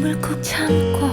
숨을 꾹 참고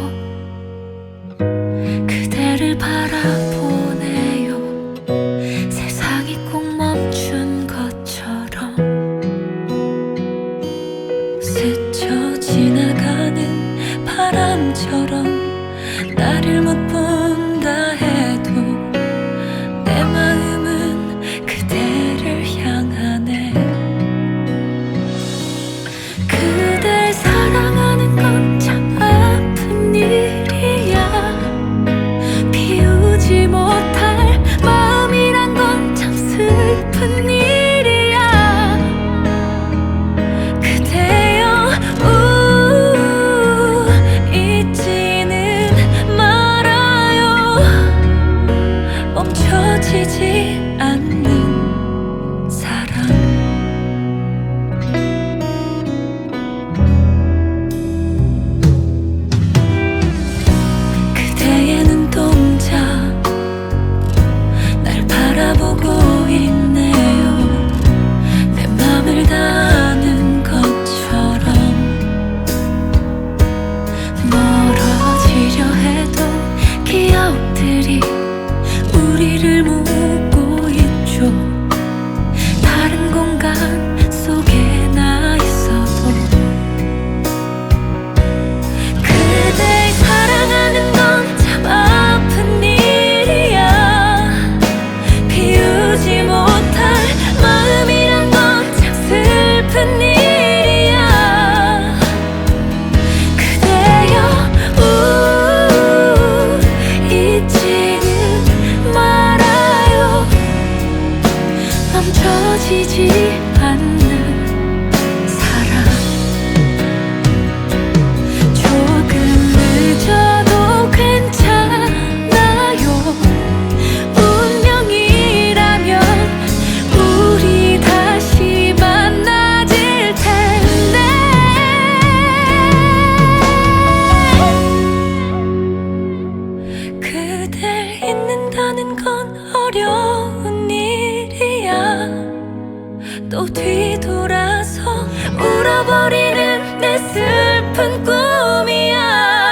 一起。 지금 말아요. 멈춰지지 않는 곁을 잊는다는 건 어려운 일이야. 또 뒤돌아서 울어버리는 내 슬픈 꿈이야.